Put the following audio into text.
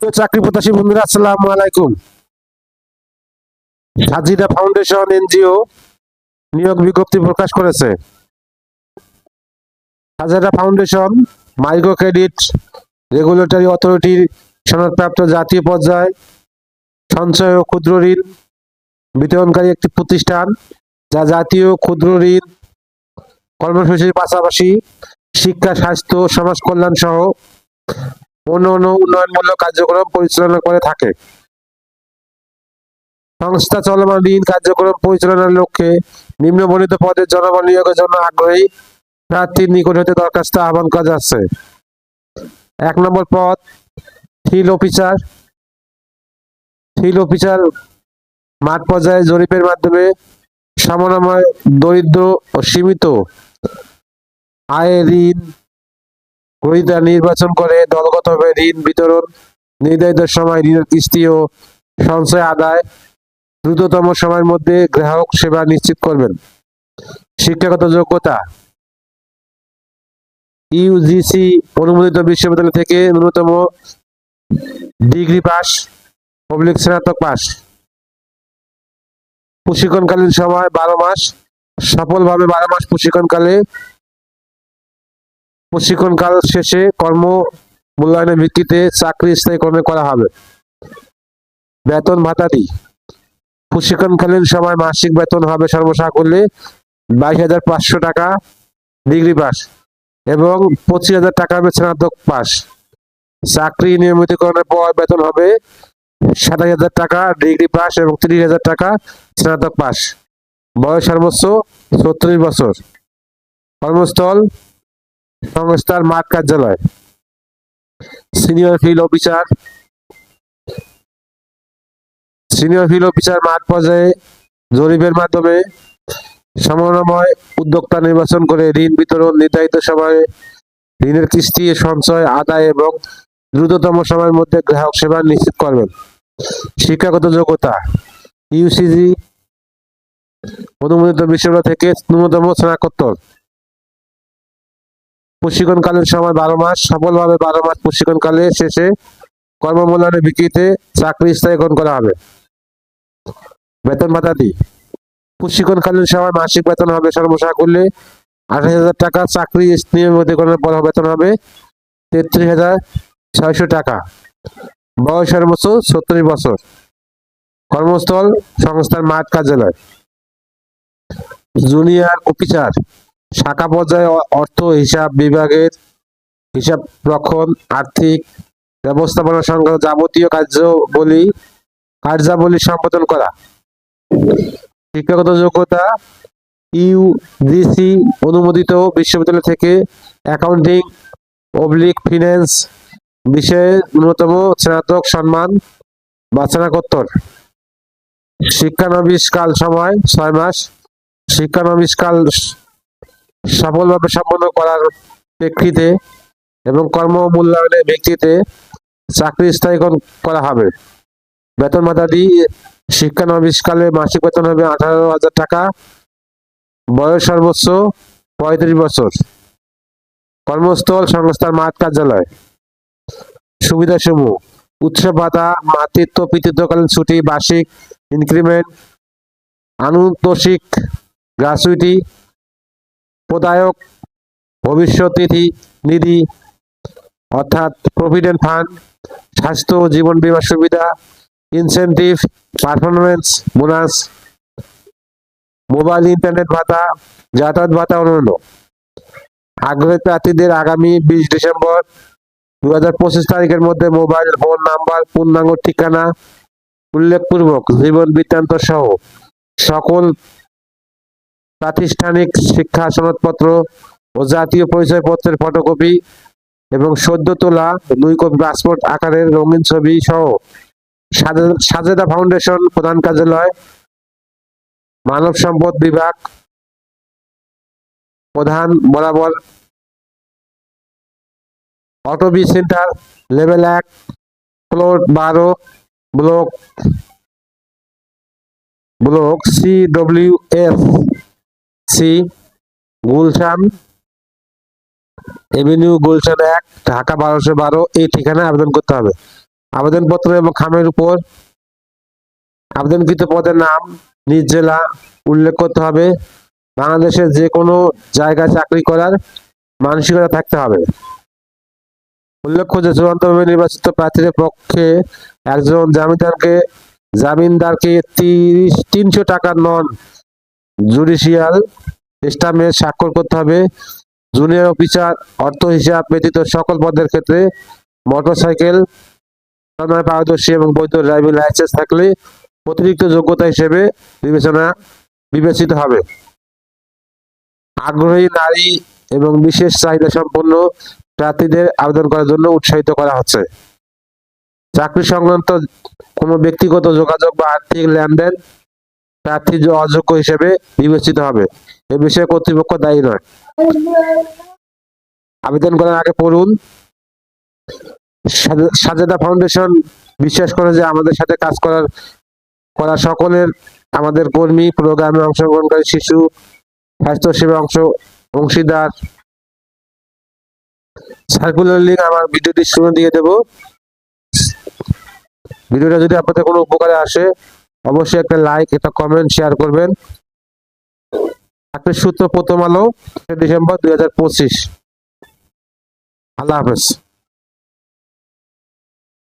তো চাকরি প্রত্যাশী বন্ধুরা, আসসালামু আলাইকুম। সাজিদা ফাউন্ডেশন এনজিও নিয়োগ বিজ্ঞপ্তি প্রকাশ করেছে। Sajida foundation, micro credit, regulatory অথরিটির সনদপ্রাপ্ত জাতীয় পর্যায়ে, সঞ্চয় ও ক্ষুদ্র ঋণ, বিতরণকারী একটি প্রতিষ্ঠান, যা জাতীয় ক্ষুদ্র ঋণ কর্মসূচির পাশাপাশি শিক্ষা, স্বাস্থ্য, সমাজ কল্যাণ সহ অন্যান্য উন্নয়নমূলক কার্যক্রম পরিচালনা করে থাকে। সংস্থা চলমান ঋণ কার্যক্রম পরিচালনার লক্ষ্যে নিম্নবর্ণিত পদের জনবল নিয়োগের জন্য আগ্রহী প্রার্থীর নিকট হতে দরখাস্ত আহ্বান করা যাচ্ছে। এক নম্বর পদ, ফিল্ড অফিসার। ফিল্ড অফিসার মাঠ পর্যায়ে জরিপের মাধ্যমে সমন্বয়, দরিদ্র ও সীমিত আয়ের ঋণ গ্রহীতা নির্বাচন করে দলগতভাবে ঋণ বিতরণ, নির্ধারিত সময় ঋণের কিস্তি ও সঞ্চয় আদায় দ্রুততম সময়ের মধ্যে গ্রাহক সেবা নিশ্চিত করবেন। শিক্ষাগত যোগ্যতা। ইউজিসি অনুমোদিত বিশ্ববিদ্যালয় থেকে ন্যূনতম ডিগ্রি পাস পাবলিক স্নাতক পাস। প্রশিক্ষণকালীন সময় বারো মাস, সফলভাবে বারো মাস প্রশিক্ষণকালে প্রশিক্ষণকাল শেষে কর্ম মূল্যায়নের ভিত্তিতে চাকরি স্থায়ীকরণ করা হবে। বেতন ভাতাদি। প্রশিক্ষণকালীন সময় মাসিক বেতন হবে সর্বসাকুল্যে বাইশ হাজার পাঁচশো টাকা ডিগ্রি পাস এবং পঁচিশ হাজার টাকা হবে স্নাতক পাস। চাকরি নিয়মিতকরণের পর বেতন হবে সাতাশ হাজার টাকা ডিগ্রি পাস এবং তিরিশ হাজার টাকা স্নাতক পাস। বয়স সর্বোচ্চ ছত্রিশ বছর। কর্মস্থল সংস্থার মাঠ কার্যালয়। Senior field officer senior field officer মাঠ পর্যায়ে জরিপের মাধ্যমে সমন্বয় উদ্যোক্তা নির্বাচন করে ঋণ বিতরণ নির্ধারিত সময়ে ঋণের কিস্তি, সঞ্চয়, আদায় এবং দ্রুততম সময়ের মধ্যে গ্রাহক সেবা নিশ্চিত করবেন। শিক্ষাগত যোগ্যতা। ইউসিজি অনুমোদিত বিশ্ববিদ্যালয় থেকে ন্যূনতম স্নাতকোত্তর। প্রশিক্ষণকালীন সময় বারো মাস, সফলভাবে বারো মাস প্রশিক্ষণকালে শেষে কর্মমূল্যায়নের ভিত্তিতে চাকরি স্থায়ী গ্রহণ করা হবে। বেতন ভাতা ভাতাদি। প্রশিক্ষণকালীন সময় মাসিক বেতন হবে সর্বসাকুল্যে আঠাশ হাজার টাকা, চাকরি নিয়মিতকরণের পর বেতন হবে তেত্রিশ হাজার ছয়শো টাকা। বয়স সর্বোচ্চ ছত্রিশ বছর। কর্মস্থল সংস্থার মাঠ কার্যালয়। Junior officer. শাখা পর্যায়ে অর্থ হিসাব বিভাগের হিসাব রক্ষণ, আর্থিক ব্যবস্থাপনা সংক্রান্ত যাবতীয় কার্যাবলী কার্যাবলী সম্পাদন করা। শিক্ষাগত যোগ্যতা ইউজিসি অনুমোদিত বিশ্ববিদ্যালয় থেকে অ্যাকাউন্টিং অবলিক ফিন্যান্স বিষয়ে ন্যূনতম স্নাতক সম্মান বা স্নাতকোত্তর। শিক্ষানবিশকাল সময়, ছয় মাস। শিক্ষানবিশকাল সফলভাবে সম্পন্ন করার প্রেক্ষিতে এবং কর্ম মূল্যায়নের ভিত্তিতে চাকরি স্থায়ীকরণ করা হবে। বেতন ভাতাদি শিক্ষানবিশকালে মাসিক বেতন হবে আঠারো হাজার টাকা। বয়স সর্বোচ্চ পঁয়ত্রিশ বছর। কর্মস্থল সংস্থার মাঠ কার্যালয়। সুবিধাসমূহ। উৎসব ভাতা, মাতৃত্ব, পিতৃত্বকালীন ছুটি, বার্ষিক ইনক্রিমেন্ট আনুতোষিক গ্রাচুইটি প্রদায়ক ভবিষ্যৎ নিধি নিধি অর্থাৎ প্রভিডেন্ট ফান্ড, স্বাস্থ্য জীবন বীমা সুবিধা, incentive performance bonus, mobile, internet ভাতা, যাতায়াত ভাতা অন্যান্য আগ্রহী প্রার্থীদের আগামী বিশ ডিসেম্বর দু হাজার পঁচিশ তারিখের মধ্যে মোবাইল ফোন নাম্বার, পূর্ণাঙ্গ ঠিকানা উল্লেখপূর্বক জীবন বৃত্তান্ত সহ সকল প্রাতিষ্ঠানিক শিক্ষা সনদপত্র ও জাতীয় পরিচয়পত্রের ফটোকপি এবং সদ্য তোলা দুই কপি পাসপোর্ট আকারের রঙিন ছবি সহ সাজে- সাজেদা ফাউন্ডেশন প্রধান কার্যালয়, মানব সম্পদ বিভাগ প্রধান বরাবর অটোবি সেন্টার, লেভেল এক ফ্লোর বারো, block block C W S C, Gulshan, avenue, Gulshan এক, ঢাকা বারোশো বারো, এই ঠিকানায় আবেদন করতে হবে। আবেদনপত্র এবং খামের উপর আবেদনকৃত পদের নাম, নিজ জেলা উল্লেখ করতে হবে। বাংলাদেশের যে কোনো জায়গায় চাকরি করার মানসিকতা থাকতে হবে। উল্লেখ্য যে চূড়ান্তভাবে নির্বাচিত প্রার্থীদের পক্ষে একজন জামিনদারকে জামিনদারকে তিরিশ তিনশো টাকার নন জুডিশিয়াল স্টামে স্বাক্ষর করতে হবে। জুনিয়র অফিসার অর্থ হিসাব ব্যতীত সকল পদের ক্ষেত্রে মোটরসাইকেল চালানোয় পারদর্শী এবং বৈধ ড্রাইভিং লাইসেন্স থাকলে অতিরিক্ত যোগ্যতা হিসেবে বিবেচনা বিবেচিত হবে। আগ্রহী নারী এবং বিশেষ চাহিদা সম্পন্ন প্রার্থীদের আবেদন করার জন্য উৎসাহিত করা হচ্ছে। চাকরি সংক্রান্ত কোনো ব্যক্তিগত যোগাযোগ বা আর্থিক লেনদেন প্রার্থী অযোগ্য হিসেবে বিবেচিত হবে, এ বিষয়ে কর্তৃপক্ষ দায়ী নয়। আবেদন করার আগে পড়ুন। সাজে- সাজেদা ফাউন্ডেশন বিশ্বাস করে যে আমাদের সাথে কাজ করার, করা সকলের, আমাদের কর্মী, প্রোগ্রামে অংশগ্রহণকারী শিশু স্বাস্থ্য সেবা অংশ, অংশীদার। সার্কুলার লিঙ্ক আমার ভিডিও ডিসক্রিপশনে দিয়ে দেবো। ভিডিওটা যদি আপনাদের কোনো উপকারে আসে অবশ্যই একটা লাইক একটা কমেন্ট শেয়ার করবেন। সূত্র প্রথম আলো ডিসেম্বর দুই হাজার পঁচিশ। আল্লাহ হাফেজ।